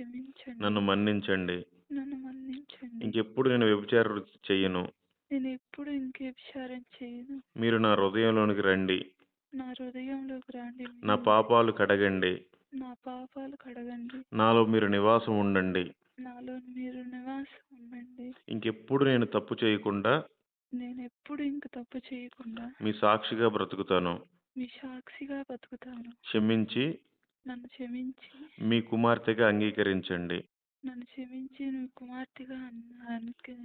క్షమించండి. నన్ను మన్నించండి. నన్ను మన్నించండి. ఇంకెప్పుడు నేను వ్యభిచార వృత్తి చెయ్యను నేను ఎప్పుడు ఇంక విచారం చేయను. మీరు నా హృదయంలోనికి రండి. నా హృదయంలోకి రండి నా. పాపాలు కడగండి. నా పాపాలు కడగండి. నాలో మీరు నివాసం ఉండండి. నాలో మీరు నివాసం ఉండండి. ఇంకెప్పుడు నేను తప్పు చేయకుండా నేను ఎప్పుడు ఇంక తప్పు చేయకుండా మీ సాక్షిగా బ్రతుకుతాను. మీ సాక్షిగా బతుకుతాను. క్షమించి నన్ను క్షమించి. మీ కుమార్తెగా అంగీకరించండి. నన్ను క్షమించి నీ కుమార్తెగా.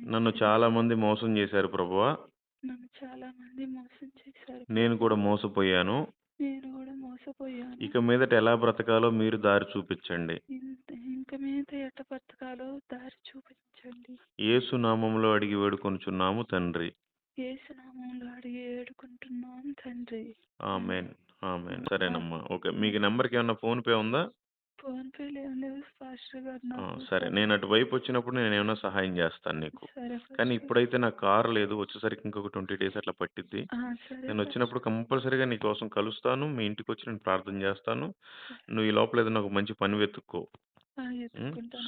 నన్ను చాలా మంది మోసం చేశారు ప్రభువా. నన్ను చాలా మంది మోసం చేశారు నేను కూడా మోసపోయాను. నేను కూడా మోసపోయాను. ఇక మీదట ఎలా బ్రతకాలో మీరు దారి చూపించండి. ఇంత- ఇంక మీద ఎట్ట బతకాలో దారి చూపించండి. యేసు నామంలో అడిగి వేడుకొనుచున్నాము తండ్రి. ఏసునామంలో అడిగి ఏడుకుంటున్నాం తండ్రి. ఆమెన్. ఆమెన్. సరేనమ్మా. ఓకే. మీకు నెంబర్కి ఏమన్నా ఫోన్ పే ఉందా? ఫోన్ పే లేవు. పాస్టర్ గారు ఆ, నాకు సరే. నేను అటువైపు వచ్చినప్పుడు నేను ఏమైనా సహాయం చేస్తాను నీకు. సరే. కానీ పాస్టర్. ఇప్పుడైతే నాకు కారు లేదు. వచ్చేసరికి ఇంకొక ట్వంటీ డేస్ అట్లా పట్టిద్ది. ఆ, సరే. నేను వచ్చినప్పుడు కంపల్సరీగా నీ కోసం కలుస్తాను. మీ ఇంటికి వచ్చి నేను ప్రార్థన చేస్తాను. నువ్వు ఈ లోపల ఏదైనా ఒక మంచి పని వెతుక్కో. ఆ,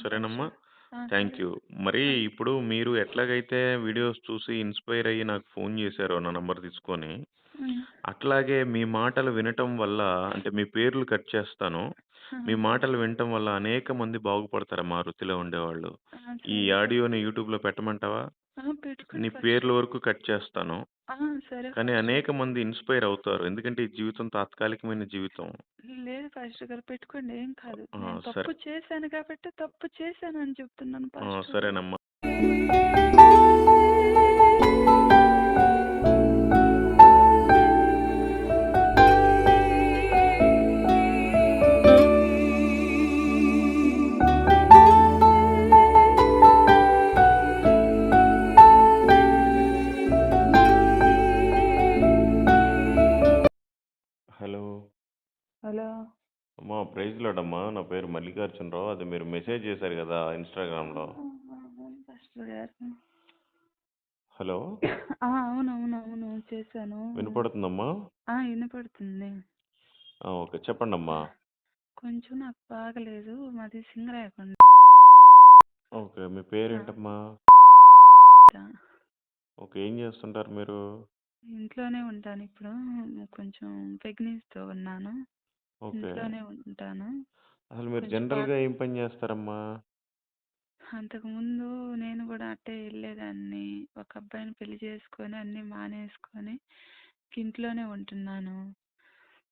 సరేనమ్మా. పాస్టర్. ఆ, థ్యాంక్ సరే. యూ. మరి ఇప్పుడు మీరు ఎట్లాగైతే వీడియోస్ చూసి ఇన్స్పైర్ అయ్యి నాకు ఫోన్ చేశారో నా నంబర్ తీసుకొని అట్లాగే మీ మాటలు వినటం వల్ల అంటే మీ పేర్లు కట్ చేస్తాను. మీ మాటలు వినటం వల్ల అనేక మంది బాగుపడతారు మా వృత్తిలో ఉండేవాళ్ళు. ఆ, ఈ సరే. ఆడియోని యూట్యూబ్లో పెట్టమంటావా? ఆ, పెట్టుకోండి నీ. పేర్ల వరకు కట్ చేస్తాను. ఆ, సరే కానీ అనేక మంది ఇన్స్పైర్ అవుతారు. ఎందుకంటే ఈ జీవితం తాత్కాలికమైన జీవితం. లేదు పాస్టర్ గారు పెట్టుకోండి ఏం కాదు. ఆ, నేను సరే. తప్పు చేశాను కాబట్టి తప్పు చేశాను అని చెప్తున్నాను ఆ, పాస్టర్ సరేనమ్మా. అమ్మా ప్రైజ్ లోడమ్మా నా పేరు మల్లికార్జునరావు అది మీరు మెసేజ్ చేశారు కదా ఇన్స్టాగ్రామ్లో. పాస్టర్ గారు. హలో? ఆ, అవును అవును అవును చేశాను. వినపడుతుందమ్మా? ఆ, వినపడుతుంది. ఆ, ఓకే చెప్పండి అమ్మా కొంచెం నాకు బాగలేదు మాది సింగరాయకొండ. ఓకే మీ పేరేంటమ్మా? ఓకే ఏం చేస్తుంటారు మీరు? ఇంట్లోనే ఉంటాను ఇప్పుడు కొంచెం ప్రెగ్నెన్సీతో ఉన్నాను. ఓకే. ఇంట్లోనే ఉంటాను. అసలు మీరు కొంచెం జనరల్గా ఏం పని చేస్తారమ్మా? అంతకుముందు నేను కూడా అట్టే వెళ్ళేదాన్ని. ఒక అబ్బాయిని పెళ్ళి చేసుకొని అన్నీ మానేసుకొని ఇంట్లోనే ఉంటున్నాను.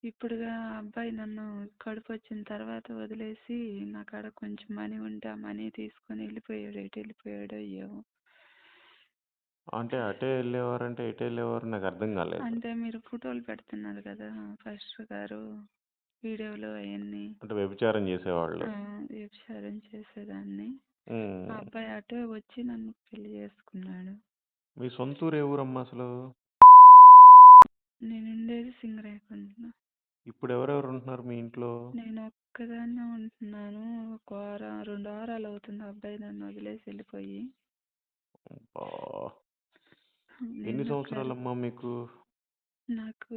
ఇప్పుడుగా ఆ అబ్బాయి నన్ను కడుపు వచ్చిన తర్వాత వదిలేసి నా కాడ కొంచెం మనీ ఉంటే ఆ మనీ తీసుకొని వెళ్ళిపోయాడు. ఎటు వెళ్ళిపోయాడో ఏమో. అంటే అటే వెళ్ళేవారు నాకు అర్థం కాలేదు. అంటే మీరు ఫోటోలు పెడుతున్నారు కదా ఫస్ట్ గారు. వీడియోలో అవన్నీ అంటే వ్యభిచారం చేసేవాళ్ళు. వ్యభిచారం చేసేదాన్ని. ఉమ్. ఆ అబ్బాయి అటే వచ్చి నన్ను పెళ్ళి చేసుకున్నాడు. మీ సొంత ఊరు ఏ ఊరమ్మా అసలు? నేను ఉండేది సింగరాయకొండలో ఇప్పుడు ఎవరెవరు ఉంటున్నారు మీ ఇంట్లో? నేను ఒక్కదాన్నే ఉంటున్నాను. ఒక వారం రెండు వారాలు అవుతుంది ఆ అబ్బాయి నన్ను వదిలేసి వెళ్ళిపోయి. అబ్బా. నేను ఎన్ని సంవత్సరాలమ్మా మీకు? నాకు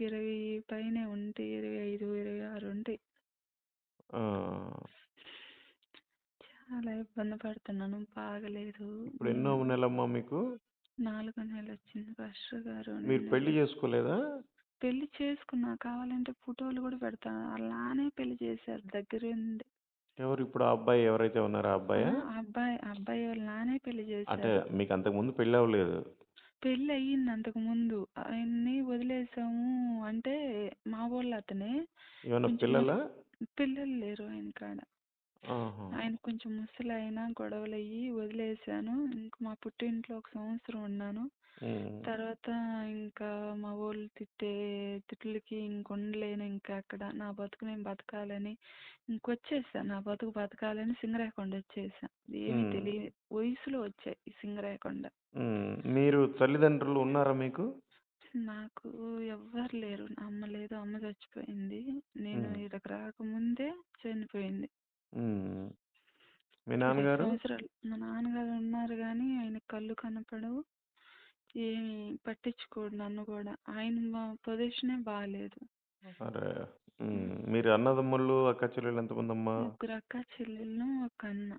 ఇరవై పైనే ఉంటాయి ఇరవై ఐదు ఇరవై ఆరు ఉంటాయి ఆ, చాలా ఇబ్బంది పడుతున్నాను బాగలేదు. ఇప్పుడు ఎన్నో నెలమ్మా మీకు? నాలుగో నెల వచ్చింది ఫస్ట్ గారు మీరు పెళ్ళి చేసుకోలేదా? పెళ్ళి చేసుకున్నా కావాలంటే ఫోటోలు కూడా పెడతాను అలానే పెళ్ళి చేశారు దగ్గర ఉండి. ఎవరు ఇప్పుడు ఆ అబ్బాయి ఎవరైతే ఉన్నారో ఆ అబ్బాయా? ఆ అబ్బాయి అబ్బాయి వాళ్ళ నానే పెళ్ళి అంటే చేశారు. మీకు అంతకు ముందు పెళ్ళి అవ్వలేదు. పెళ్ళి అయ్యింది అంతకు ముందు ఆయన్ని వదిలేసాము అంటే మా వాళ్ళు అతనే పిల్లలా పిల్లలు లేరు ఆయన కాడ. ఆయన కొంచెం ముసలి అయినా గొడవలు అయ్యి వదిలేసాను ఇంక మా పుట్టింట్లో ఒక సంవత్సరం ఉన్నాను. తర్వాత ఇంకా మా వాళ్ళు తిట్టే తిట్లకి ఇంక ఉండలేను ఇంకా అక్కడ. నా బతుకు నేను బతకాలని ఇంకొచ్చేసా నా బతుకు బతకాలని సింగరాయకొండ వచ్చేసా. ఏమీ. తెలియ వయసులో వచ్చాయి ఈ సింగరాయకొండ. మీరు తల్లిదండ్రులు ఉన్నారా మీకు? నాకు ఎవ్వరు లేరు. నా అమ్మ లేదు. అమ్మ చచ్చిపోయింది. నేను. ఇక్కడికి రాకముందే చనిపోయింది. మీ ఇరవై నాన్నగారు సంవత్సరాలు మా నాన్నగారు ఉన్నారు కానీ ఆయన కళ్ళు కనపడవు ఏమి పట్టించుకోడు నన్ను కూడా ఆయన మా పొజిషనే బాగాలేదు అరే! హ్మ్. మీరు అన్నదమ్ములు, అక్క చెల్లెలు ఎంతమందమ్మా? ముగ్గురు అక్క చెల్లెళ్ళు, ఒక అన్న.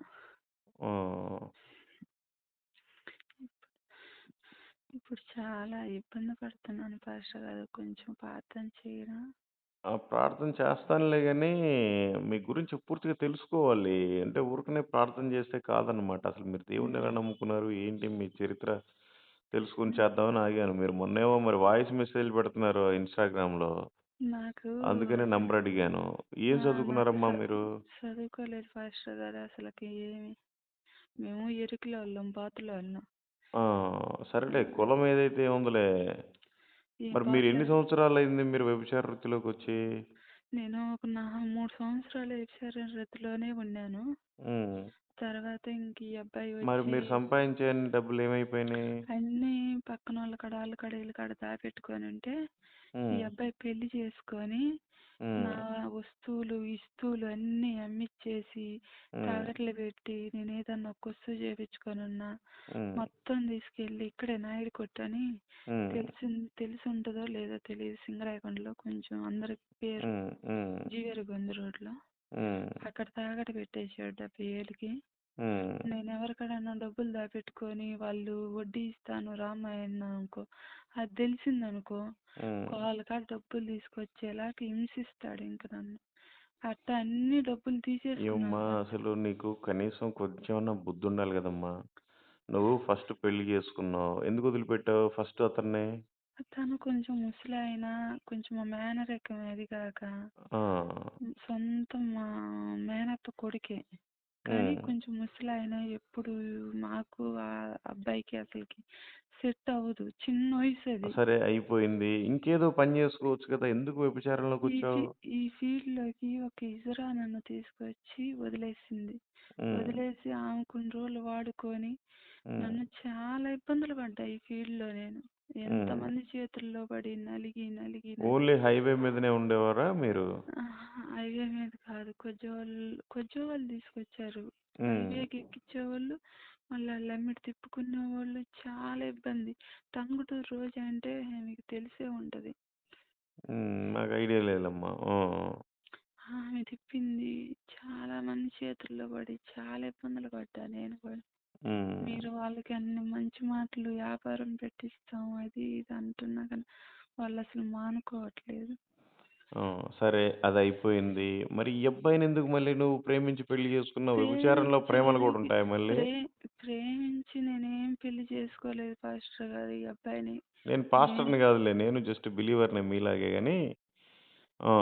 ఇప్పుడు చాలా ఇబ్బంది పడుతున్నాను పాస్టర్ గారు. కొంచెం ప్రార్థన చేయరా? ఆ! ప్రార్థన చేస్తానులే గానీ, మీ గురించి పూర్తిగా తెలుసుకోవాలి. అంటే ఊరికనే ప్రార్థన చేస్తే కాదనమాట. అసలు మీరు దేవుడిని ఎలా నమ్ముకున్నారు? ఏంటి మీ చరిత్ర తెలుసుకొని చేద్దామని ఆగాను. మీరు మొన్నేమో మరి వాయిస్ మెసేజ్‌లు పెడుతున్నారు ఇన్‌స్టాగ్రామ్‌లో. నాకు అందుకనే నంబర్ అడిగాను. ఏం ఆ! నాకు చదువుకున్నారమ్మా చ మీరు? చదువుకోలేదు పాస్టర్ గారు అసలకి ఏమి. మేము ఇరుకులోళ్ళం, బాతులోళ్ళం. ఆ! సరేలే కులం ఏదైతే ఏముందిలే. మరి మీరు ఎన్ని బాతులు సంవత్సరాలయింది మీరు వ్యభిచార వృత్తిలోకొచ్చి? నేను ఒక నా 3 సంవత్సరాలు వ్యభిచార వృత్తిలోనే ఉన్నాను. తర్వాత ఇంక ఈ అబ్బాయి మరి వచ్చి మీరు సంపాదించే డబ్బులు ఏమైపోయినాయి? అన్నీ పక్కనోళ్ళ కాడ, ఆళ్ళ కాడ, ఈళ్ళ కాడ దాపెట్టుకొని ఉంటే, ఈ. అబ్బాయి పెళ్ళి చేసుకొని నా. వస్తువులు, ఇస్తువులు అన్నీ అమ్మిచ్చేసి. తాకట్లు పెట్టి, నేనేదన్నా ఒక వస్తువు చేపించుకొనున్నా హ్మ్. మొత్తం తీసుకెళ్ళి ఇక్కడే నాయుడుకొట్టని హ్మ్. తెలిసి తెలిసుంటదో లేదో తెలీదు. సింగరాయకొండలో కొంచెం అందరికి పేరు. హ్మ్. జీవీఆర్ రోడ్‌లో. అక్కడ తాకట్టు పెట్టేసాడు 70,000కి. హ్మ్. నేను ఎవరికాడన్నా డబ్బులు దాపెట్టుకొని వాళ్ళు వడ్డీ ఇస్తాను రామ్మా అన్నాననుకో, అది తెలిసిందనుకో, హ్మ్. వాళ్ళ కాడ డబ్బులు తీసుకొచ్చేలాగా హింసిస్తాడు ఇంక నన్ను. అట్టా అన్ని డబ్బులు ఏమ్మా పాస్టర్. అసలు నీకు కనీసం కొంచెమన్నా బుద్ధుండాలి కదమ్మా! నువ్వు ఫస్ట్ పెళ్ళి చేసుకున్నావు. ఎందుకు వదిలిపెట్టావు ఫస్ట్ అతన్ని? తను కొంచెం ముసలాయన, కొంచెం మా మేనరికం అది కాక ఆ! సొంతం మా మేనత్త కొడుకే. కానీ. కొంచెం ముసలాయన ఎప్పుడు మాకు ఆ అబ్బాయికి అసలకి సెట్ అవ్వదు. చిన్న వయసు అది. సరే అయిపోయింది. ఇంకేదో పని చేసుకోవచ్చు కదా! ఎందుకు ఈ ఫీ వ్యభిచారంలోకొచ్చావు? ఈ ఫీల్డ్‌లోకి ఒక ఇజరా నన్ను తీసుకొచ్చి వదిలేసింది. హ్మ్. వదిలేసి ఆమె కొన్ని రోజులు వాడుకొని హ్మ్. నన్ను చాలా ఇబ్బందులు పడ్డా ఈ ఫీల్డ్‌లో నేను. ఎంతమంది చేతుల్లో పడి నలిగి, నలిగి, ఓన్లీ హైవే మీదనే ఉండేవారా మీరు? హైవే మీద కాదు. కొజ్జోవల్ కొజ్జోవల్ తీసుకొచ్చారు. హైవేకి ఎక్కిచ్చేవాళ్ళు, మళ్ళీ ఆళ్ళెమ్మట తిప్పుకునేవాళ్ళు. చాలా ఇబ్బంది. టంగుటూరు రోజా అంటే మీకు తెలిసే ఉంటది. నాకు ఐడియా లేదమ్మా. ఆమె తిప్పింది. చాలా మంది చేతుల్లో పడి చాలా ఇబ్బందులు పడ్డా నేను కూడా. మీరు వాళ్ళకి అన్ని మంచి మాటలు వ్యాపారం పెట్టిస్తాం అది ఇది అంటున్నా కానీ వాళ్ళసలు మానుకోవట్లేదు. ఆ! సరే అదయిపోయింది. మరి ఈ అబ్బాయినెందుకు మళ్ళీ నువ్వు ప్రేమించి పెళ్ళి చేసుకున్నావు? వ్యభిచారంలో ప్రేమలు. గూడా ఉంటాయా మళ్ళీ? ప్రే ప్రేమించి నేనేం పెళ్ళి చేసుకోలేదు పాస్టర్ గారు ఈ అబ్బాయిని. నేను నేను పాస్టర్‌ని గాదులే. నేను జస్ట్ బిలీవర్‌నే మీలాగే గాని ఆ!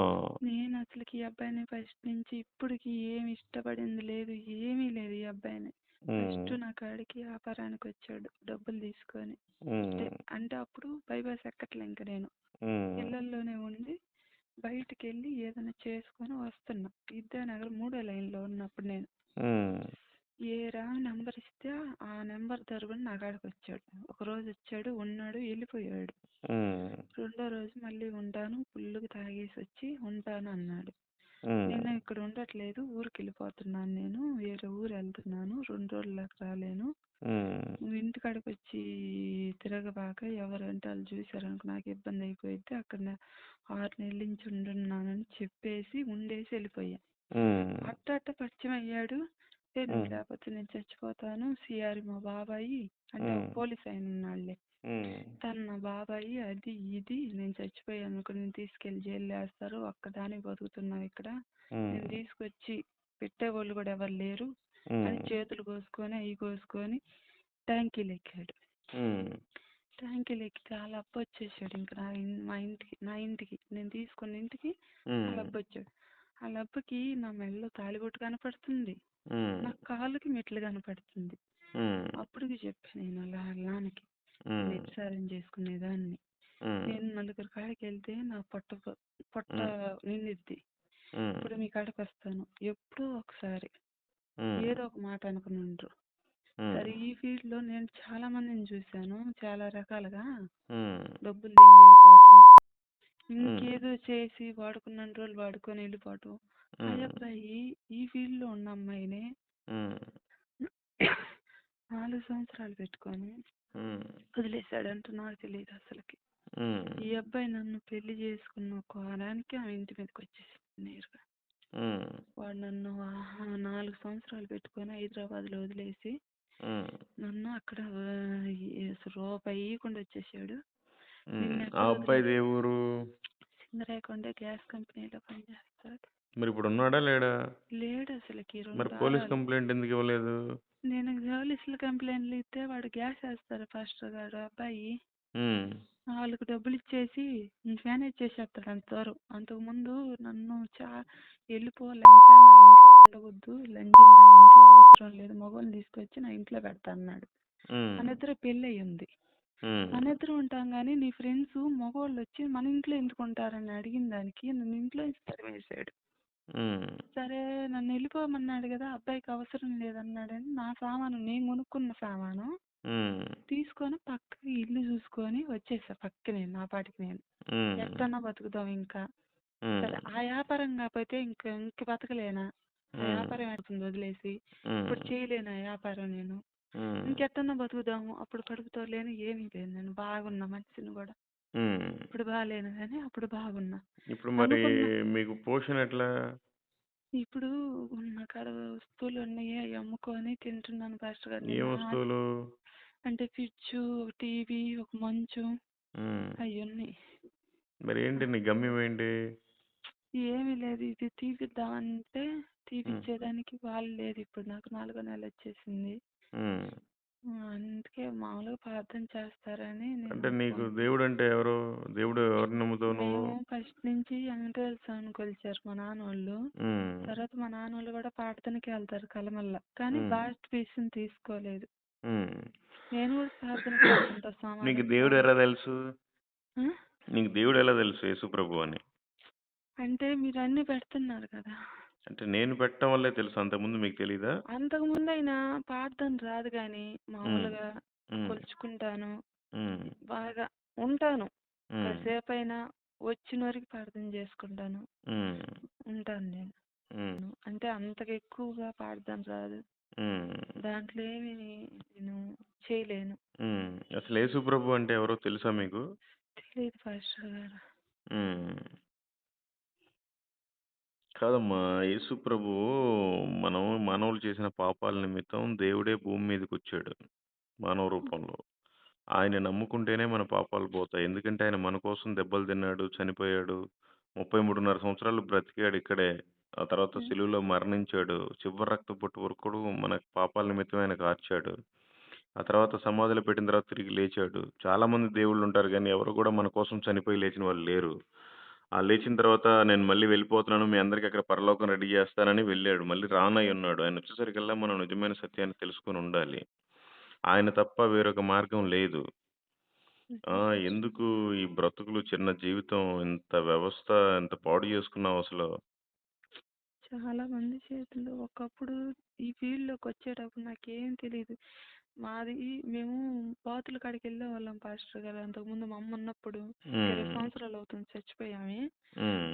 నేను అసలకి ఈ అబ్బాయిని ఫస్ట్ నుంచి ఇప్పటికి ఏమి ఇష్టపడింది లేదు. ఏమీ లేదు ఈ అబ్బాయిని. ఫస్ట్ నా కాడికి వ్యాపారానికి వచ్చాడు డబ్బులు తీసుకొని. అంటే అప్పుడు బైపాస్ ఎక్కట్లే ఇంక నేను. హ్మ్. ఇళ్ళల్లోనే ఉండి బయటికెళ్ళి ఏదైనా చేసుకొని వస్తున్నా. విద్యానగర్ మూడో లైన్‌లో ఉన్నప్పుడు నేను. హ్మ్. ఏరా నెంబర్ ఇస్తే ఆ నెంబర్ తరువున నా కాడికొచ్చాడు. ఒకరోజు వచ్చాడు, ఉన్నాడు, వెళ్ళిపోయాడు. రెండో రోజు మళ్ళీ ఉంటాను, ఫుల్లుగా తాగేసి వచ్చి ఉంటాను అన్నాడు. నేను ఇక్కడ ఉండట్లేదు, ఊరికెళ్ళిపోతున్నాను నేను. వేరే ఊరు వెళ్తున్నాను. 2 రోజుల దాకా రాలేను. నువ్వు ఇంటికాడికి వచ్చి తిరగబాక ఎవరంటే ఆళ్ళు చూసారనుకో నాకు ఇబ్బంది అయిపోయిద్ది. అక్కడ 6 నెలల నుంచి ఉంటున్నానని చెప్పేసి ఉండేసి వెళ్ళిపోయా. అట్ట అట్ట పరిచయం అయ్యాడు. హ్మ్. లేకపోతే నేను చచ్చిపోతాను. సిఆర్ మా బాబాయి అంటే. పోలీస్ ఆయన. హ్మ్. తను నా బాబాయి అది ఇది నేను చచ్చిపోయాను అనుకో నేను తీసుకెళ్ళి జైల్లో వేస్తారు. ఒక్కదానికి బతుకుతున్నావు ఇక్కడ. నేను. తీసుకొచ్చి పెట్టేవాళ్ళు కూడా ఎవరు లేరు అని హ్మ్. చేతులు కోసుకొని అవి కోసుకొని ట్యాంకీలు ఎక్కాడు. ట్యాంకీలు ఎక్కి చాలా అప్పు వచ్చేసాడు ఇంకా నా మా ఇంటికి నా ఇంటికి నేను తీసుకున్న ఇంటికి హ్మ్. వాళ్ళ అబ్బకి నా మెడలో తాళిబొట్టు కనపడుతుంది. నా కాళ్ళకి మెట్లు కనపడుతుంది. అప్పటికి చెప్పాను నేను అలా. హ్మ్. వ్యభిచారం చేసుకునేదాన్ని. నేను నలుగురి కాడికి వెళ్తే నా పొట్ట పొట్ట. నిండిద్ది. ఇప్పుడు మీ కాడికి వస్తాను. ఎప్పుడో ఒకసారి. ఏదో ఒక మాట అనుకుని ఉండరు. హ్మ్. సరే ఈ ఫీల్డ్లో నేను చాలా మందిని చూశాను చాలా రకాలుగా. డబ్బులు దింగి వెళ్ళిపోవటం హ్మ్. ఇంకేదో చేసి వాడుకున్న రోజులు వాడుకొని వెళ్ళిపోవటం ఆ. అబ్బాయి ఈ ఫీల్డ్లో ఉన్న అమ్మాయినే. నాలుగు సంవత్సరాలు పెట్టుకొని. వదిలేశాడంట నాకు తెలియదు అసలుకి. ఈ అబ్బాయి నన్ను పెళ్ళి చేసుకున్న ఒక వారానికి ఆమె ఇంటి మీదకి వచ్చేసింది నేరుగా. వాడు నన్ను నాలుగు సంవత్సరాలు పెట్టుకొని హైదరాబాద్లో వదిలేసి హ్మ్. నన్ను అక్కడ రూపాయి ఇవ్వకుండా వచ్చేసాడు ఆ ఎక్కడ అబ్బాయిది ఏ ఊరు సింగరాయకొండ గ్యాస్ కంపెనీలో పనిచేస్తాడు మరి ఇప్పుడు ఉన్నాడా లేడా? లేడు అసలుకి రెండు మరి పోలీస్ వారాలు. కంప్లైంట్ ఎందుకు ఇవ్వలేదు? నేను పోలీసులు కంప్లైంట్లు ఇస్తే వాడు గ్యాస్ వేస్తారు పాస్టర్ గారు అబ్బాయి. వాళ్ళకి డబ్బులు ఇచ్చేసి మేనేజ్ చేసేస్తాడు అంత దూరం అంతకుముందు నన్ను చా వెళ్ళిపో లంచా నా ఇంట్లో ఉండవద్దు లంజీలు నా ఇంట్లో అవసరం లేదు మగవాళ్ళని తీసుకొచ్చి నా ఇంట్లో పెడతా అన్నాడు. హ్మ్. మన ఇద్దరు పెళ్ళి అయ్యి ఉంది హ్మ్. మన ఇద్దరు ఉంటాం కానీ నీ ఫ్రెండ్స్ మగవాళ్ళు వచ్చి మన ఇంట్లో ఎందుకు ఉంటారని అడిగిన దానికి నన్ను ఇంట్లో తరిమేశాడు. సరే నన్ను వెళ్ళిపోమన్నాడు కదా అబ్బాయికి అవసరం లేదన్నాడని నా సామాను నేను కొనుక్కున్న సామాను. తీసుకొని పక్కకి ఇల్లు చూసుకొని వచ్చేసా పక్కనే నా పాటికి నేను హ్మ్. ఎట్టన్నా బతుకుదాం ఇంకా. సరే ఆ వ్యాపారం కాకపోతే ఇంక ఇంక బతకలేనా. వ్యాపారం ఎడుతుంది వదిలేసి. ఇప్పుడు చేయలేను ఆ వ్యాపారం నేను. ఇంకెట్టన్నా బతుకుదాము అప్పుడు కడుపుతో లేను ఏమీ లేదు. నేను బాగున్నా మనిషిని కూడా. ఇప్పుడు బాగాలేను కానీ అప్పుడు బాగున్నా. ఇప్పుడు మరి అనుకున్న. మీకు పోషణ ఎట్లా? ఇప్పుడు ఉన్న కాడ వస్తువులు ఉన్నాయి అవి అమ్ముకొని తింటున్నాను పాస్టర్ గారు. ఏం వస్తువులు? అంటే ఫ్రిడ్జ్ ఒక టీవీ ఒక మంచం. అవి ఉన్నాయి మరి ఏంటి నీ గమ్యం ఏంటి? ఏమీ లేదు. ఇది తీపిద్దామంటే. తీపిచ్చేదానికి వాళ్ళు లేదు ఇప్పుడు నాకు నాలుగో నెల వచ్చేసింది హ్మ్. అందుకే మామూలుగా ప్రార్థన చేస్తారని నేను అంటే నీకు దేవుడు అంటే ఎవరు? దేవుడు ఎవరిని నమ్ముతావు నువ్వు మేము ఫస్ట్ నుంచి వెంకటేశ్వర స్వామిని కొలిచారు మా నాన్న వాళ్ళు హ్మ్. తర్వాత మా నాన్న వాళ్ళు కూడా ప్రార్థనకి వెళ్తారు కలమల్ల. కానీ హ్మ్. బాస్ట్ పీస్ని తీసుకోలేదు. హ్మ్. నేను కూడా ప్రార్థనకి వెళ్తుంటా నీకు సోమవారం దేవుడు సోమవారం ఎలా తెలుసు? ఆ? నీకు దేవుడు ఎలా తెలుసు యేసు ప్రభు అని? అంటే మీరు అన్ని పెడుతున్నారు కదా. అంటే నేను పెట్టడం వల్లే తెలుసు అంతకుముందు మీకు తెలీదా అంతకుముందు అయినా ప్రార్థన రాదు కానీ హ్మ్. మామూలుగా హ్మ్. కొలుచుకుంటాను హ్మ్. బాగా ఉంటాను హ్మ్. అయినా వచ్చిన వరకు ప్రార్థన చేసుకుంటాను హ్మ్. ఉంటాను నేను హ్మ్. అంటే అంతకు ఎక్కువగా ప్రార్థన రాదు హ్మ్. దాంట్లో ఏమి నేను చేయలేను హ్మ్. అసలు యేసు ప్రభు అంటే ఎవరో తెలుసా మీకు తెలియదు పాస్టర్ గారు హ్మ్. కాదమ్మా. యేసు ప్రభు మనం మానవులు చేసిన పాపాల నిమిత్తం దేవుడే భూమి మీదకి వచ్చాడు మానవ రూపంలో. ఆయన నమ్ముకుంటేనే మన పాపాలు పోతాయి. ఎందుకంటే ఆయన మన కోసం దెబ్బలు తిన్నాడు చనిపోయాడు ముప్పై మూడున్నర సంవత్సరాలు బ్రతికాడు ఇక్కడే. ఆ తర్వాత సిలువలో మరణించాడు. చివరి రక్త పొట్టు వరకు కూడా మన పాపాల నిమిత్తం ఆయన కార్చాడు. ఆ తర్వాత సమాధిలో పెట్టిన తర్వాత తిరిగి లేచాడు. చాలా మంది దేవుళ్ళు ఉంటారు కానీ ఎవరు కూడా మన కోసం చనిపోయి లేచిన వాళ్ళు లేరు. ఆ లేచిన తర్వాత నేను మళ్ళీ వెళ్ళిపోతున్నాను మీ అందరికి అక్కడ పరలోకం రెడీ చేస్తానని వెళ్ళాడు మళ్ళీ రానై ఉన్నాడు ఆయన వచ్చేసరికల్లా మనం నిజమైన సత్యాన్ని తెలుసుకొని ఉండాలి ఆయన తప్ప వేరొక మార్గం లేదు ఆ! ఎందుకు ఈ బ్రతుకులు చిన్న జీవితం ఇంత వ్యవస్థ ఎంత పాడు చేసుకున్నావు అసలు? చాలా మంది చేతుల్లో ఒకప్పుడు ఈ ఫీల్డ్లోకి వచ్చేటప్పుడు నాకేం తెలియదు మాది మేము బాతుల కాడికి వెళ్ళే వాళ్ళం పాస్టర్ గారు అంతకుముందు మా అమ్మ ఉన్నప్పుడు ఇరవై. సంవత్సరాలు అవుతుంది చచ్చిపోయామే.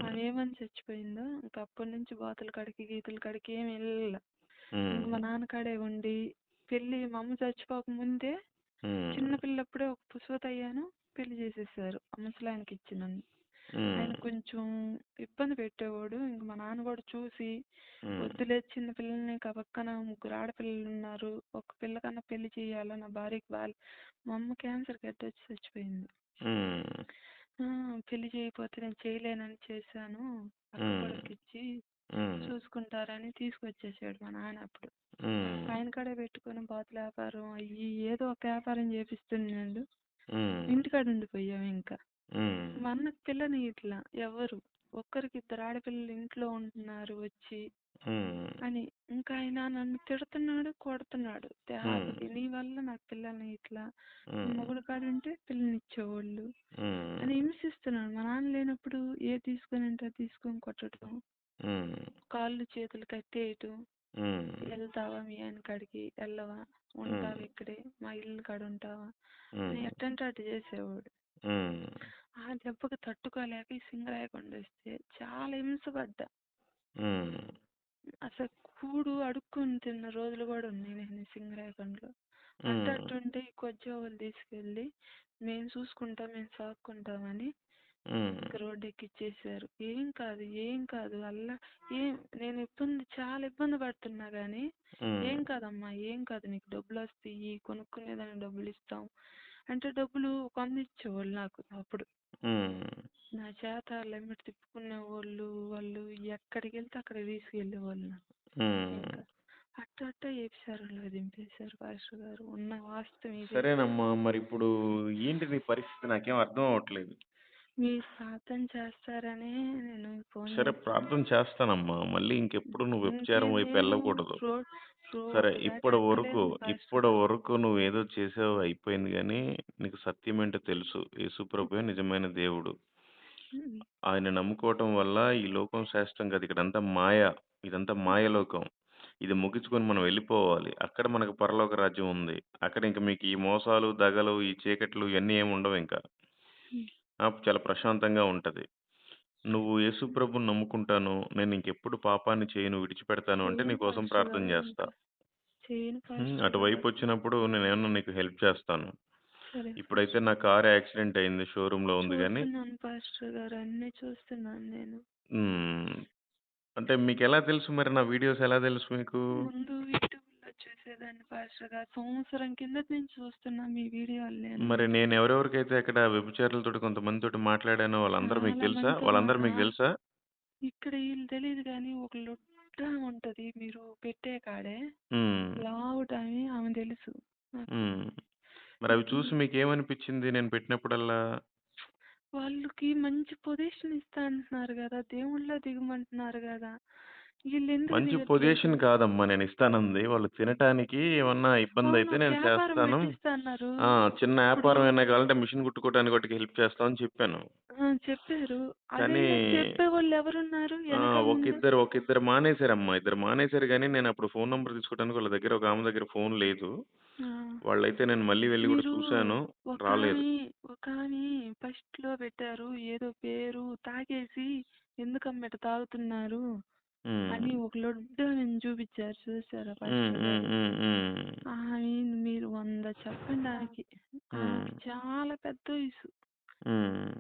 ఆమె ఏమని చచ్చిపోయిందో ఇంకా అప్పటి నుంచి బాతుల కాడికి గీతుల కాడికి ఏమి వెళ్ళాల మా నాన్న కాడే ఉండి పెళ్ళి మా అమ్మ చచ్చిపోక ముందే చిన్న హ్మ్. పిల్లప్పుడే ఒక పుష్పత అయ్యాను పెళ్ళి చేసేసారు ఆ ముసలాయనకి ఇచ్చి నన్ను ఆయన. కొంచెం ఇబ్బంది పెట్టేవాడు ఇంక మా నాన్న కూడా చూసి. వద్దులే చిన్న పిల్లల్ని పక్కన ముగ్గురు ఆడపిల్లలు ఉన్నారు ఒక పిల్లకన్నా పెళ్ళి చేయాలా నా భార్యకి బాగా మా అమ్మ క్యాన్సర్ గడ్డ వచ్చి చచ్చిపోయింది. ఆ, పెళ్ళి చేయకపోతే నేను చేయలేనని చేశాను అక్క. కొడుకు ఇచ్చి. చూసుకుంటారని తీసుకొచ్చేసాడు మా నాన్న అప్పుడు. ఆయన కాడే పెట్టుకొని బాతుల వ్యాపారం అయ్యి ఏదో ఒక వ్యాపారం చేపిస్తున్నాడు. ఇంటికాడ ఉండిపోయాం ఇంకా హ్మ్. మా అన్నకి పిల్లని ఇట్లా ఎవరు ఒక్కరికి ఇద్దరు ఆడపిల్లలు ఇంట్లో ఉంటున్నారు వచ్చి హ్మ్. అని ఇంకా ఆయన నన్ను తిడుతున్నాడు కొడుతున్నాడు హ్మ్. దేహాపతి నీ వల్ల నాకు పిల్లల్ని ఇట్లా హ్మ్. మొగుడు కాడు ఉంటే పిల్లనిచ్చేవాళ్ళు హ్మ్. అని హింసిస్తున్నాడు మా నాన్న లేనప్పుడు ఏ తీసుకొని అంటే అది తీసుకొని కొట్టడం హ్మ్. కాళ్ళు చేతులు కట్టేయటం హ్మ్. వెళ్తావా మీ ఆయన కాడికి వెళ్ళవా ఉంటావా ఇక్కడే మా ఇల్లు కాడ ఉంటావా అని హ్మ్. ఎట్టంటే అటు చేసేవాడు ఆ దెబ్బకి తట్టుకోలేక ఈ సింగరాయకొండ వస్తే చాలా హింసపడ్డా. అసలు కూడు అడుక్కొని తిన్న రోజులు కూడా ఉన్నాయి నేను ఈ సింగరాయకొండలో హ్మ్. అట్టట్టుంటే ఈ కొజ్జోవలు తీసుకెళ్ళి మేము చూసుకుంటాం మేము సాక్కుంటామని. ఇంక రోడ్డు ఎక్కిచ్చేసారు. ఏం కాదు ఏం కాదు అల్లా ఏం నేను ఇబ్బంది చాలా ఇబ్బంది పడుతున్నా కానీ ఏం. కాదమ్మా ఏం కాదు నీకు డబ్బులు వస్తాయి కొనుక్కునేదానికి డబ్బులు ఇస్తాం అంటే డబ్బులు పంపించేవాళ్ళు నాకు అప్పుడు. నా చేత లెమిట్ తిప్పుకునే వాళ్ళు వాళ్ళు ఎక్కడికి వెళ్తే అక్కడికి తీసుకెళ్ళేవాళ్ళు నాకు. ఇంకా అట్ట అట్ట వేపిసారు అలా దింపేశారు పాస్టర్ గారు ఉన్న వాస్తవం ఇదే సరేనమ్మా మరి ఇప్పుడు ఏంటి నీ పరిస్థితి? నాకేం అర్థం అవ్వట్లేదు. మీరు ప్రార్థన చేస్తారనే నేను ఫోన్ సరే చేశాను ప్రార్థన చేస్తానమ్మా. మళ్ళీ ఇంకెప్పుడు నువ్వు వ్యభిచారం వైపు వెళ్ళకూడదు. సరే ఇప్పటి వరకు ఇప్పటి వరకు నువ్వు ఏదో చేసావు అయిపోయింది కానీ నీకు సత్యం ఏంటో తెలుసు. యేసుప్రభువే నిజమైన దేవుడు. ఉమ్, ఆయన నమ్ముకోవటం వల్ల ఈ లోకం శ్రేష్టం కాదు. ఇక్కడంతా మాయ. ఇదంతా మాయలోకం ఇది ముగించుకొని మనం వెళ్ళిపోవాలి. అక్కడ మనకు పరలోక రాజ్యం ఉంది. అక్కడ ఇంకా మీకు ఈ మోసాలు దగలు ఈ చీకట్లు ఇవన్నీ ఏమి ఉండవు ఇంకా. ఉమ్, ఆ, చాలా ప్రశాంతంగా ఉంటది. నువ్వు యేసుప్రభుని నమ్ముకుంటాను నేను ఇంకెప్పుడు పాపాన్ని చేయను విడిచిపెడతాను అంటే చేయను నీకోసం ప్రార్థన చేస్తా. చేయను అటువైపు వచ్చినప్పుడు నేను ఏమన్నా నీకు హెల్ప్ చేస్తాను. సరే ఇప్పుడైతే నా కార్ యాక్సిడెంట్ అయింది షోరూమ్లో ఉంది కానీ చూస్తున్నాను పాస్టర్ గారు అన్ని చూస్తున్నాను నేను. ఉమ్, అంటే మీకు ఎలా తెలుసు మరి నా వీడియోస్ ఎలా తెలుసు మీకు? ముందు యూట్యూబ్లో చూసేదాన్ని పాస్టర్ గారు సంవత్సరం కిందట నుంచి చూస్తున్నా మీ వీడియోలు నేను. మరి నేను ఎవరెవరికైతే అక్కడ వ్యభిచారులతో కొంతమందితో మాట్లాడానో వాళ్ళందరూ మీకు తెలుసా? వాళ్ళందరూ మీకు తెలుసా? ఇక్కడ వీళ్ళు తెలియదు కానీ ఒక లొట్ట ఉంటది మీరు పెట్టే కాడే. ఉమ్, లావుటామి ఆమె తెలుసు. మరి అవి చూసి మీకు ఏమనిపించింది నేను పెట్టినప్పుడల్లా? వాళ్ళకి మంచి పొజిషన్ ఇస్తా అంటున్నారు కదా దేవుళ్ళ దిగమంటున్నారు కదా. మంచి? పొజిషన్ కాదమ్మా నేను ఇస్తానంది. వాళ్ళు తినటానికి ఏమన్నా ఇబ్బంది అవును, అయితే నేను వ్యాపారం చేస్తాను. అన్నారు ఆ, చిన్న వ్యాపారం ఏమైనా కావాలంటే మిషన్ కుట్టుకోవడానికి వాటికి హెల్ప్ చేస్తామని చెప్పాను. ఆ, చెప్పారు. అదే కానీ- చెప్పే వాళ్ళు ఎవరున్నారు? ఆ, వెనక ఒక ముందు? ఇద్దరు ఒక ఇద్దరు మానేశారమ్మా. ఇద్దరు మానేశారు కానీ నేను అప్పుడు ఫోన్ నంబర్ తీసుకోవడానికి వాళ్ళ దగ్గర ఒక ఆమె దగ్గర ఫోన్ లేదు. ఆ. వాళ్ళైతే నేను మళ్ళీ వెళ్ళి కూడా మీరు చూశాను ఒక రాలేదు. ఆమె ఒక ఆమె ఫస్ట్లో పెట్టారు. ఏదో పేరు తాగేసి ఎందుకమ్మ ఇట్ట తాగుతున్నారు. అని ఒక లొడ్డు ఆమెను చూపించారు చూసారా. ఆమె మీరు వంద చెప్పండి ఆమెకి చాలా పెద్ద వయసు.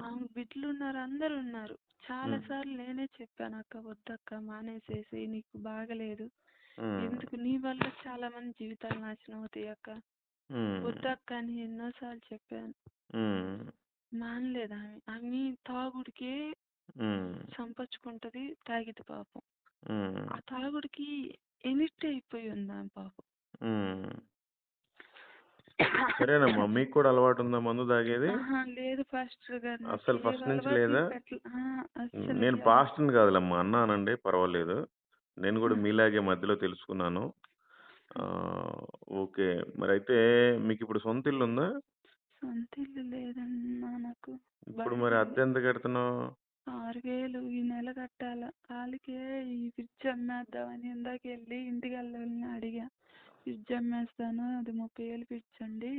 ఆమె బిడ్డలు ఉన్నారు అందరు ఉన్నారు చాలా. సార్లు నేనే చెప్పాను అక్క వద్దక్క మానేసేసి నీకు బాగలేదు. ఎందుకు నీ వల్ల చాలా మంది జీవితాలు నాశనం అవుతాయి అక్క. వద్దక్క అని ఎన్నోసార్లు చెప్పాను ఉమ్. మానలేదు ఆమె ఆమె తాగుడికే. సంపచ్చుకుంటది తాగిది పాపం ఆ తాగుడికి ఎనిట్ అయిపోయి ఉంది పాపం. సరేనమ్మా మీకు కూడా అలవాటు ఉందా మందు తాగేది లేదు పాస్టర్ గారు నాకు అసలు ఏ ఫస్ట్ నుంచి అలవాటు లేదా? పెట్టలే. ఆ, అస్సలు నేను ఏ- పాస్టర్ని కాదులమ్మా అన్నానండి పర్వాలేదు నేను కూడా ఆ. మీలాగే మధ్యలో తెలుసుకున్నాను ఓకే మరి అయితే మీకు ఇప్పుడు సొంత ఇల్లు ఉందా లేదన్నా నాకు ఇప్పుడు మరి ఉంది. అద్దె ఎంత కడుతున్నావు ఆరు వేలు ఈ నెల కట్టాల. వాళ్ళకే ఈ ఫ్రిడ్జ్ అమ్మేద్దామని ఇందాక వెళ్ళి ఇంటికి వెళ్ళాలని అడిగా. ఫ్రిడ్జ్ అమ్మేస్తాను అది ముప్పై వేలు ఫ్రిడ్జ్ అండి.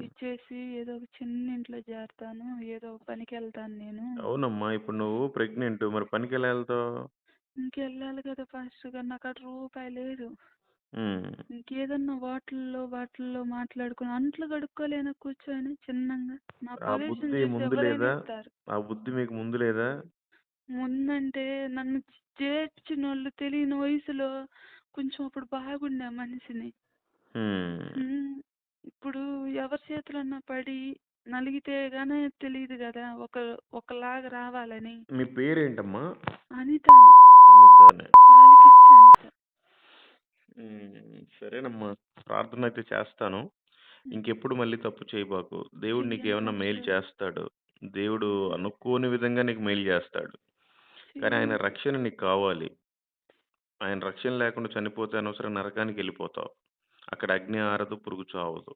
ఇచ్చేసి ఏదో ఒక చిన్న ఇంట్లో చేరతాను ఏదో ఒక పనికి వెళ్తాను నేను. అవునమ్మా ఇప్పుడు నువ్వు ప్రెగ్నెంట్ మరి పనికి ఎలా వెళ్తావు? ఇంకెళ్ళాలి కదా పాస్టర్ గారు నాకు అటు రూపాయి లేదు. ఇంకేదన్నా వాటిల్లో వాటిల్లో మాట్లాడుకుని అంట్లు కడుక్కోలేనా కూర్చొని చిన్నంగా? నా ఆ పొజిషన్ బుద్ధి చూసి ముందు ఎవరైనా లేదా? ఇస్తారు. ఆ బుద్ధి మీకు ముందు లేదా? ముందంటే నన్ను చేర్చిన వాళ్ళు తెలియని వయసులో కొంచెం అప్పుడు బాగుండే మనిషిని. ఇప్పుడు ఎవరి చేతులన్నా పడి నలిగితే గానే తెలియదు కదా ఒక ఒకలాగా రావాలని. మీ పేరేంటమ్మా? అనితానే. కాలికిస్తే అనిత. సరేనమ్మా ప్రార్థన అయితే చేస్తాను. ఇంకెప్పుడు మళ్ళీ తప్పు చేయబాకు. దేవుడు నీకు చెయ్యను ఏమన్నా మేలు పాస్టర్. చేస్తాడు. దేవుడు అనుకోని విధంగా నీకు మేలు చేస్తాడు. కానీ ఆయన రక్షణ నీకు కావాలి. ఆయన రక్షణ లేకుండా చనిపోతే అనవసరం నరకానికి వెళ్ళిపోతావు. అక్కడ అగ్ని ఆరదు పురుగు చావదు.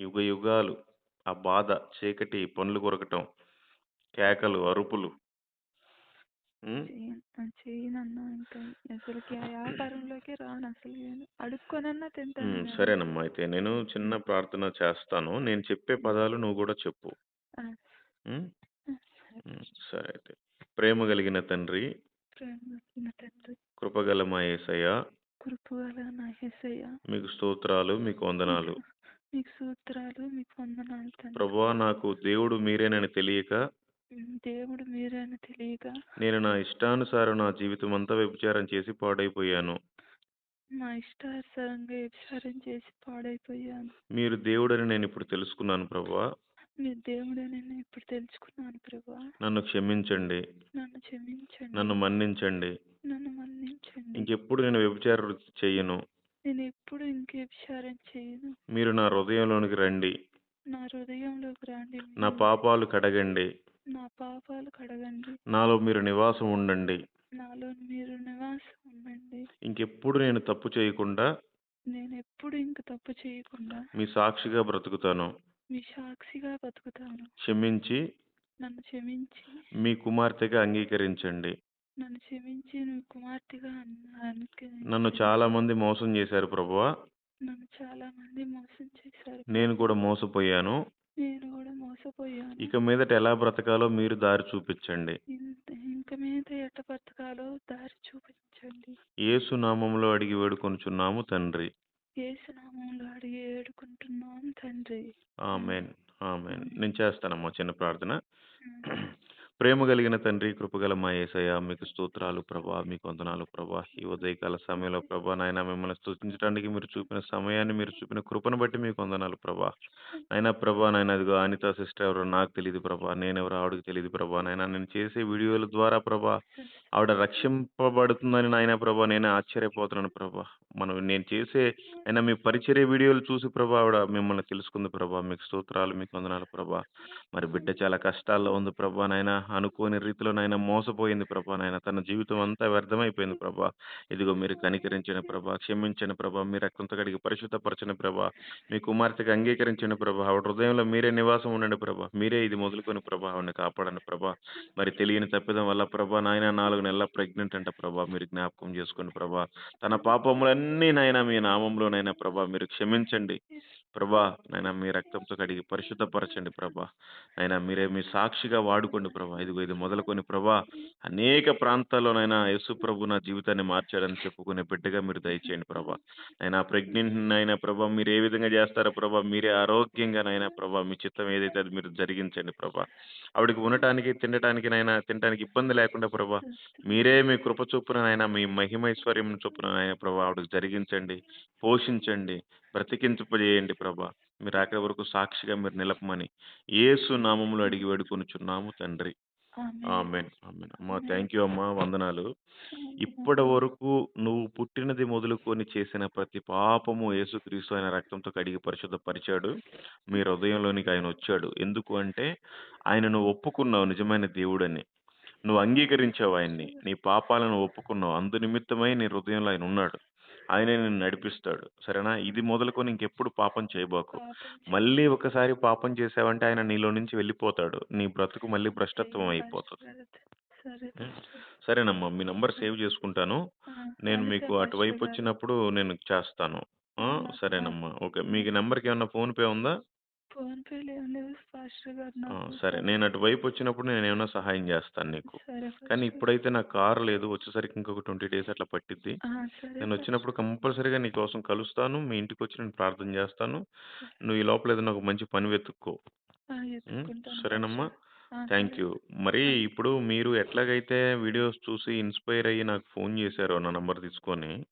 యుగ యుగాలు ఆ బాధ చీకటి పనులు కొరకటం కేకలు అరుపులు చేయనన్నా ఇంకా అసలుకి ఆ వ్యాపారంలోకి రాను అసలు నేను అడుక్కొనన్నా తింటాను ఉమ్, నేను. సరేనమ్మా. అయితే నేను చిన్న ప్రార్థన చేస్తాను. నేను చెప్పే పదాలు నువ్వు కూడా చెప్పు. ఆ, ఉమ్, ఆ, ఉమ్, సరే అయితే. ప్రేమ కలిగిన తండ్రి. ప్రేమ కలిగిన తండ్రి. కృపగల మా యేసయ్య కృపగల నా యేసయ్య మీకు స్తోత్రాలు మీకు వందనాలు. మీకు సూత్రాలు మీకు వందనాలు తండ్రి. ప్రభా నాకు దేవుడు మీరేనని తెలియక దేవుడు మీరని తెలియక నేను నా ఇష్టానుసారం నా జీవితం అంతా వ్యభిచారం చేసి పాడైపోయాను. నా ఇష్టానుసారంగా వ్యభిచారం చేసి పాడైపోయాను. మీరు దేవుడని నేను ఇప్పుడు తెలుసుకున్నాను ప్రభా. మీరు దేవుడని నేను ఇప్పుడు తెలుసుకున్నాను ప్రభా. నన్ను క్షమించండి. నన్ను క్షమించండి. నన్ను మన్నించండి. నన్ను మన్నించండి. ఇంకెప్పుడు నేను వ్యభిచార వృత్తి చెయ్యను నేను ఎప్పుడు ఇంక వ్యభిచారం చేయను. మీరు నా హృదయంలోనికి రండి. నా హృదయంలోకి రండి నా. పాపాలు కడగండి. నా పాపాలు కడగండి. నాలో మీరు నివాసం ఉండండి. నాలో మీరు నివాసం ఉండండి. ఇంకెప్పుడు నేను తప్పు చేయకుండా నేను ఎప్పుడు ఇంక తప్పు చేయకుండా మీ సాక్షిగా బ్రతుకుతాను. మీ సాక్షిగా బతుకుతాను క్షమించి నన్ను క్షమించి మీ కుమార్తెగా అంగీకరించండి. నన్ను క్షమించి కుమార్తెగా. నన్ను చాలా మంది మోసం చేశారు ప్రభువా. నన్ను చాలా మంది మోసం చేశారు నేను కూడా మోసపోయాను. నేను కూడా మోసపోయాను. ఇక మీదట ఎలా బ్రతకాలో మీరు దారి చూపించండి. ఇంత ఇంక మీద ఎట్ట బతకాలో దారి చూపించండి. యేసు నామంలో అడిగి వేడుకొనుచున్నాము తండ్రి. ఏసునామంలో అడిగి ఏడుకుంటున్నాం తండ్రి. Amen amen. నేను చేస్తానమ్మా చిన్న ప్రార్థన. ప్రేమ కలిగిన తండ్రి కృపగల మా యేసయ్య మీకు స్తోత్రాలు ప్రభా మీకు వందనాలు ప్రభా. ఈ ఉదయకాల సమయంలో ప్రభా నాయన మిమ్మల్ని స్తుతించడానికి మీరు చూపిన సమయాన్ని మీరు చూపిన కృపను బట్టి మీకు వందనాలు ప్రభా. నాయన ప్రభా నాయన అదిగో అనిత సిస్టర్ ఎవరో నాకు తెలియదు ప్రభా. నేను ఎవరో ఆవిడకి తెలియదు ప్రభా. నాయన నేను చేసే వీడియోల ద్వారా ప్రభా ఆవిడ రక్షింపబడుతుందని నాయన ప్రభా నేను ఆశ్చర్యపోతున్నాను ప్రభా. మనం నేను చేసే అయినా మీ పరిచర్య వీడియోలు చూసి ప్రభా ఆవిడ మిమ్మల్ని తెలుసుకుంది ప్రభా. మీకు స్తోత్రాలు మీకు వందనాలు ప్రభా. మరి బిడ్డ చాలా కష్టాల్లో ఉంది ప్రభా నాయన. అనుకోని రీతిలో నాయన మోసపోయింది ప్రభా నాయన. తన జీవితం అంతా వ్యర్థమైపోయింది ప్రభా. ఇదిగో మీరు కనికరించిన ప్రభా. క్షమించిన ప్రభా. మీ రక్తంతో కడిగి పరిశుద్ధపరచిన ప్రభా. మీ కుమార్తెకి అంగీకరించిన ప్రభా. ఆవిడ హృదయంలో మీరే నివాసం ఉండండి ప్రభా. మీరే ఇది మొదలుకొని ప్రభా ఆవిడని కాపాడండి ప్రభా. మరి తెలియని తప్పిదం వల్ల ప్రభా నాయన నాలుగు నెలల ప్రెగ్నెంట్ అంట ప్రభా. మీరు జ్ఞాపకం చేసుకోండి ప్రభా. తన పాపములన్నీ నాయన మీ నామంలోనైనా ప్రభా మీరు క్షమించండి. ప్రభా నాయన మీ రక్తంతో కడిగి పరిశుద్ధపరచండి ప్రభా. అయినా మీరే మీ సాక్షిగా వాడుకోండి ప్రభా. ఇదిగో ఇది మొదలుకొని ప్రభా అనేక ప్రాంతాల్లోనైనా యేసు ప్రభు నా జీవితాన్ని మార్చాడని చెప్పుకునే బిడ్డగా మీరు దయచేయండి ప్రభా. అయినా ప్రెగ్నెంట్ అయినా ప్రభా మీరు ఏ విధంగా చేస్తారో ప్రభా మీరే ఆరోగ్యంగా నైనా ప్రభా మీ చిత్తం ఏదైతే అది మీరు జరిగించండి ప్రభా. ఆవిడకి ఉండటానికి తినటానికి నైనా తినడానికి ఇబ్బంది లేకుండా ప్రభా మీరే మీ కృప చొప్పునైనా మీ మహిమైశ్వర్యం చొప్పునైనా ప్రభా ఆవిడకి జరిగించండి పోషించండి. బ్రతికించజేయండి ప్రభా. మీరు ఆఖరి వరకు సాక్షిగా మీరు నిలపమని యేసు నామములో అడిగి వేడుకొనుచున్నాము తండ్రి. ఆమేన్. Amen amen. అమ్మా థ్యాంక్ యూ అమ్మా. వందనాలు. ఇప్పటి వరకు నువ్వు పుట్టినది మొదలుకొని చేసిన ప్రతి పాపము యేసుక్రీస్తు ఆయన రక్తంతో కడిగి పరిశుద్ధపరిచాడు. మీ హృదయంలోనికి ఆయన వచ్చాడు. ఎందుకు అంటే ఆయన నువ్వు ఒప్పుకున్నావు నిజమైన దేవుడని. నువ్వు అంగీకరించావు ఆయన్ని. నీ పాపాలను ఒప్పుకున్నావు. అందు నిమిత్తమై నీ హృదయంలో ఆయన ఉన్నాడు. ఆయనే నిన్ను నడిపిస్తాడు. సరేనా? ఇది మొదలుకొని ఇంకెప్పుడు పాపం చేయబోకు. మళ్ళీ ఒకసారి పాపం చేసావంటే ఆయన నీలో నుంచి వెళ్ళిపోతాడు. నీ బ్రతుకు మళ్ళీ భ్రష్టత్వం అయిపోతుంది. సరేనమ్మా మీ నంబర్ సేవ్ చేసుకుంటాను. నేను మీకు అటువైపు. వచ్చినప్పుడు నేను చేస్తాను. సరేనమ్మా ఓకే. మీకు నెంబర్కి ఏమన్నా ఫోన్ పే ఉందా? ఫోన్ పే లేదు పాస్టర్ గారు ఆ, నాకు సరే. నేను అటువైపు వచ్చినప్పుడు నేను ఏమైనా సహాయం చేస్తాను నీకు. సరే కానీ పాస్టర్. ఇప్పుడైతే నాకు కారు లేదు వచ్చేసరికి ఇంకొక ట్వంటీ డేస్ అట్లా పట్టిద్ది. ఆ, సరే నేను వచ్చినప్పుడు కంపల్సరీగా నీ కోసం కలుస్తాను మీ ఇంటికి వచ్చి నేను ప్రార్థన చేస్తాను. నువ్వు ఈ లోపల ఏదైనా ఒక మంచి పని వెతుక్కో. ఆ, సరేనమ్మా. పాస్టర్. ఆ, థ్యాంక్ సరే. యూ. మరి ఇప్పుడు మీరు ఎట్లాగైతే వీడియోస్ చూసి ఇన్స్పైర్ అయ్యి నాకు ఫోన్ చేశారో నా నంబర్ తీసుకొని.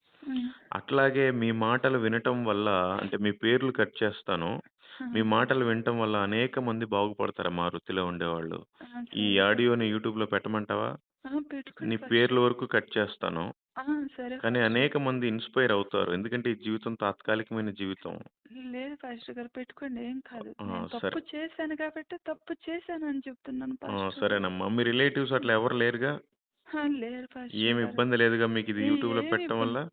అట్లాగే మీ మాటలు వినటం వల్ల అంటే మీ పేర్లు కట్ చేస్తాను. మీ మాటలు వినటం వల్ల అనేక మంది బాగుపడతారు మా వృత్తిలో ఉండేవాళ్ళు. ఆ, ఈ సరే. ఆడియోని యూట్యూబ్లో పెట్టమంటావా? ఆ, పెట్టుకోండి నీ. పేర్ల వరకు కట్ చేస్తాను. ఆ, సరే కానీ. అనేక మంది ఇన్స్పైర్ అవుతారు. ఎందుకంటే ఈ జీవితం తాత్కాలికమైన జీవితం. లేదు పాస్టర్ గారు పెట్టుకోండి. ఏం కాదు. ఆ, నేను సరే. తప్పు చేశాను కాబట్టి తప్పు చెప్తున్నాను ఆ, పాస్టర్ సరేనమ్మా. మీ రిలేటివ్స్ అట్లా ఎవరు లేరుగా? ఆ, లేరు పాస్టర్ ఏమి గారు. ఇబ్బంది లేదుగా మీకు ఇది ఏ- యూట్యూబ్లో ఏమి పెట్టడం వల్ల?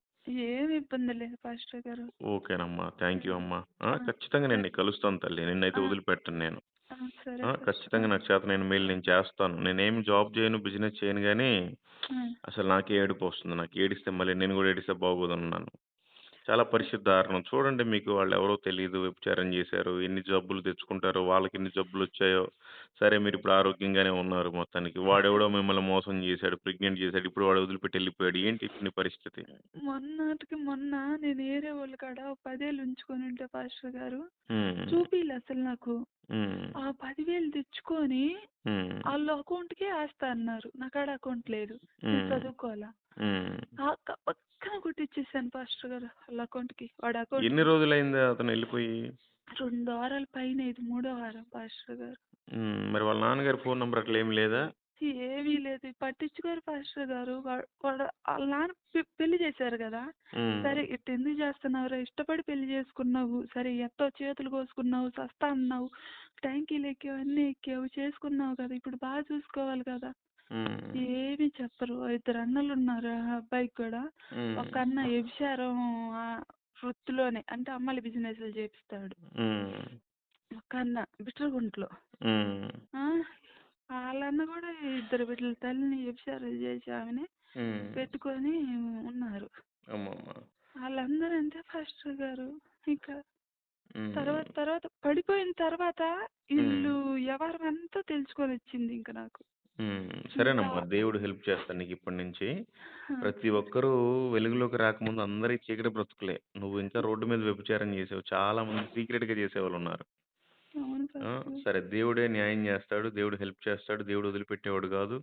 ఏమి ఇబ్బంది లేదు పాస్టర్ గారు ఓకేనమ్మా థ్యాంక్ యూ అమ్మా ఆ, ఆ, ఖచ్చితంగా నేను నీకు కలుస్తాను తల్లి నిన్నైతే ఆ. వదిలిపెట్టను నేను ఆ, సరే ఆ, పాస్టర్. ఖచ్చితంగా నాకు చేత నేను మెయిల్ నేను చేస్తాను నేనేం జాబ్ చేయను బిజినెస్ చేయను కానీ ఆ, అసలు నాకే ఏడుపు వస్తుంది నాకు ఏడిస్తే మళ్ళీ నేను కూడా ఏడిస్తే బాగోదన్నాను చాలా పరిశుద్ధ ఆహారం. చూడండి మీకు వాళ్ళెవరో తెలీదు. వ్యభిచారం చేశారు. ఎన్ని జబ్బులు తెచ్చుకుంటారో, వాళ్ళకెన్ని జబ్బులొచ్చాయో. సరే మీరిప్పుడు ఆరోగ్యంగానే ఉన్నారు మొత్తానికి. వాడెవడో మిమ్మల్ని మోసం చేశాడు. ప్రెగ్నెంట్ చేశాడు. ఇప్పుడు వాడు వదిలిపెట్టి ఎళ్ళిపోయాడు. ఏంటి ఇప్పుడు నీ పరిస్థితి? మొన్నటికి మొన్న నేను ఏరే వాళ్ళ కాడ ఒక 10,000 ఉంచుకొనుంటే పాస్టర్ గారు హ్మ్. చూపియలే అసలు నాకు. ఆ 10,000 తెచ్చుకొని హ్మ్. ఆళ్ళ అకౌంట్‌కే ఏస్తా అన్నారు. నా కాడ అకౌంట్ లేదు. నేను. చదువుకోవాలా. ఆ క పక్కన కొట్టిచ్చేసాను పాస్టర్ గారు ఆళ్ళ అకౌంట్‌కి. వాడి అకౌంట్ ఎన్ని రోజులైంది అతను ఎళ్ళిపోయి? 2 వారాల పైన ఇది మూడో వారం పాస్టర్ గారు. మరి వాళ్ళ నాన్నగారి ఫోను నంబర్ అట్లా ఏమి లేదా? ఏమీ లేదు. పట్టించుకోరు పాస్టర్ గారు. వా వాడు ఆళ్ళ నాన్న పె పెళ్ళి చేశారు! హ్మ్. సరే ఇట్టెందుకు చేస్తున్నావురా? ఇష్టపడి పెళ్ళి చేసుకున్నావు. సరే ఎట్టో చేతులు కోసుకున్నావు, చస్తా అన్నావు, ట్యాంకీలు ఎక్కావు, అన్నీ ఎక్కావు, చేసుకున్నావు కదా! ఇప్పుడు బాగా చూసుకోవాలి కదా! ఏమీ చెప్పరు. ఇద్దరు అన్నలున్నారు ఆ అబ్బాయికి కూడా. ఒక. అన్న ఆహ్, వృత్తిలోనే అంటే అమ్మాయిల బిజినెస్‌లు చేపిస్తాడు. అన్న బిట్రగుంటలో. ఆళ్ళన్న కూడా ఇద్దరు బిడ్డల తల్లిని వ్యభిచారం చేసి ఆమెని. పెట్టుకొని ఉన్నారు. ఆళ్ళందరూ అంతే పాస్టర్ గారు. ఇంకా తర్వాత. తర్వాత పడిపోయిన తర్వాత. ఈళ్ళు వ్యవహారం అంతా తెలుసుకొనొచ్చింది ఇంక నాకు. హ్మ్. ఇంకా సరేనమ్మా. దేవుడు హెల్ప్ చేస్తాడు నీకిప్పటి నుంచి. ఆ! ప్రతి ఒక్కరూ వెలుగులోకి రాకముందు అందరియి చీకటి బ్రతుకులే. నువ్వు ఇంకా రోడ్డు మీద వ్యభిచారం చేసావు. చాలా మంది సీక్రెట్‌గా చేసేవాళ్ళున్నారు. అవును ఆ! పాస్టర్. సరే దేవుడే న్యాయం చేస్తాడు. దేవుడు హెల్ప్ చేస్తాడు. దేవుడు వదిలిపెట్టేవాడు కాదు.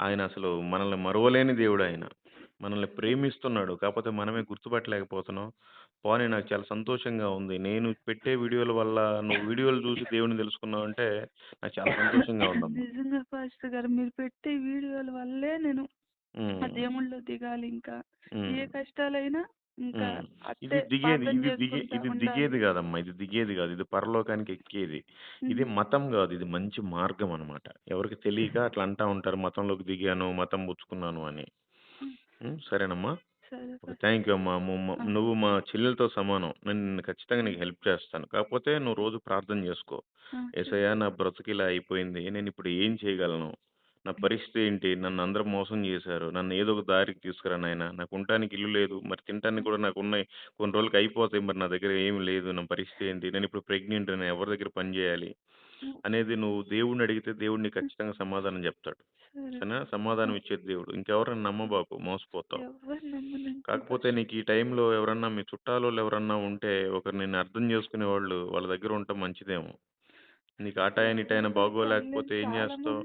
ఆయన అసలు మనల్ని మరువలేని దేవుడాయన. మనల్ని ప్రేమిస్తున్నాడు. కాపోతే మనమే గుర్తుపట్టలేకపోతున్నాం. పోనీ నాకు చాలా సంతోషంగా ఉంది. నేను పెట్టే వీడియోల వల్ల నువ్వు వీడియోలు చూసి దేవుడిని తెలుసుకున్నావంటే నాకు చాలా సంతోషంగా ఉందమ్మా. నిజంగా పాస్టర్ గారు మీరు పెట్టే వీడియోల వల్లే నేను ఆ దిగాలి ఇంకా. ఏ కష్టాలైనా ఇంకా. ఇది అట్టే దిగేది ఇది దిగే చేసుకుంటా ఇది ఉండాలి. దిగేది కాదమ్మా. ఇది దిగేది కాదు. ఇది పరలోకానికి ఎక్కేది. ఇది. మతం గాదు. ఇది మంచి మార్గం అన్నమాట. ఎవరికి తెలియక అట్లా అంటా ఉంటారు. మతంలోకి దిగాను, మతం పుచ్చుకున్నాను అని. హ్మ్. సరేనమ్మా. సరే ఓకే. Pastor thank you. అమ్మా. ము ము ఆ! నువ్వు మా చెల్లెలతో సమానం. నేను ఖచ్చితంగా హ్మ్. నీకు హెల్ప్ చేస్తాను. కాకపోతే నువ్వు రోజు ప్రార్థన చేసుకో. ఆ! యేసయ్య చేస్తా. నా బ్రతుకు ఇలా అయిపోయింది. నేనిప్పుడు ఏం చేయగలను? నా పరిస్థితి ఏంటి? నన్ను అందరూ మోసం చేశారు. నన్ను ఏదో ఒక దారికి తీసుకురా నాయనా. నాకు ఉండటానికి ఇల్లు లేదు. మరి తినటానికి కూడా నాకున్నాయి. కొన్ని రోజులకి అయిపోతాయి. మరి నా దగ్గర ఏమి లేదు. నా పరిస్థితి ఏంటి? నేనిప్పుడు ప్రెగ్నెంట్. నేను ఎవరి దగ్గర పని చేయాలి? హ్మ్. అనేది నువ్వు దేవుడిని అడిగితే దేవుడు నీకు ఖచ్చితంగా సమాధానం చెప్తాడు. సరే. సరేనా? సమాధానం ఇచ్చేది దేవుడు. ఇంకెవరిని నమ్మబాకు. మోసపోతావు. కాకపోతే. నీకు ఈ టైంలో ఎవరన్నా మీ చుట్టాలోళ్ళు ఎవరన్నా ఉంటే ఒకరు నిన్ను అర్థం చేసుకునేవాళ్ళు వాళ్ళ దగ్గర ఉంటే మంచిదేమో. నీకు ఆ టైం, ఈ టైం ఎవరు వాళ్ళేం బాగోలేకపోతే ఏం చాలా చేస్తావు?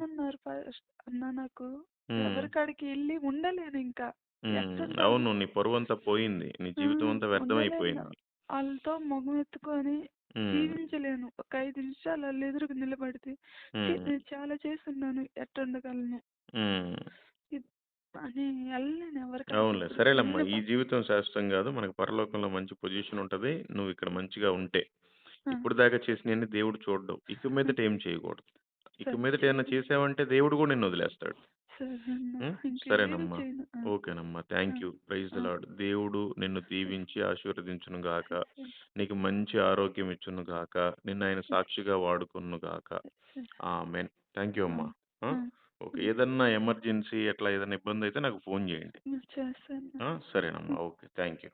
అన్న నాకు. హ్మ్. ఎవరి కాడికి ఎళ్ళి ఉండలేనింకా. హ్మ్. ఎట్టుండాలి? అవును. నీ పరువంతా పోయింది. నీ! జీవితం అంతా ఉండలేను. వ్యర్థమైపోయింది. ఆళ్ళతో మొహం ఎత్తుకొని. జీవించలేను. ఒక 5 నిమిషాలు ఆళ్ళ ఎదురుగా నిలబడితే ఛీ! నేను చాలా చేసున్నాను. ఎట్టుండగలను? ఇద్ అని అవునులే. ఇప్పుడు. సరేలమ్మా. ఈ ప జీవితం శాశ్వతం గాదు. మనకు పరలోకంలో మంచి పొజిషన్ ఉంటది. నువ్వు ఇక్కడ మంచిగా ఉంటే. ఆ! ఇప్పటిదాకా చేసినయన్ని దేవుడు చూడడు. ఇక! మీదట ఏం చేయకూడదు. ఇక సరే మీదట చేయను. చేసావంటే దేవుడు గూడా నిన్ను వదిలేస్తాడు. హ్మ్. సరేనమ్మా. చేయను. ఆ! ఓకేనమ్మా. ఆ! Thank you. Praise ah! The Lord. దేవుడు నిన్ను. దీవించి ఆశీర్వదించును గాక. నీకు మంచి ఆరోగ్యం ఇచ్చును గాక. నిన్నాయన సరే. సాక్షిగా వాడుకొనును గాక. ఆమేన్. థాంక్ యూ ఆ! అమ్మా. ఆ! ఆ! ఓకే. హ్మ్. ఏదన్నా ఎమర్జెన్సీ అట్లా ఏదైనా ఇబ్బందయితే నాకు ఫోను జేయండి. హ్మ్. చేస్తాను. ఆ! సరేనమ్మా. ఓకే. Thank you.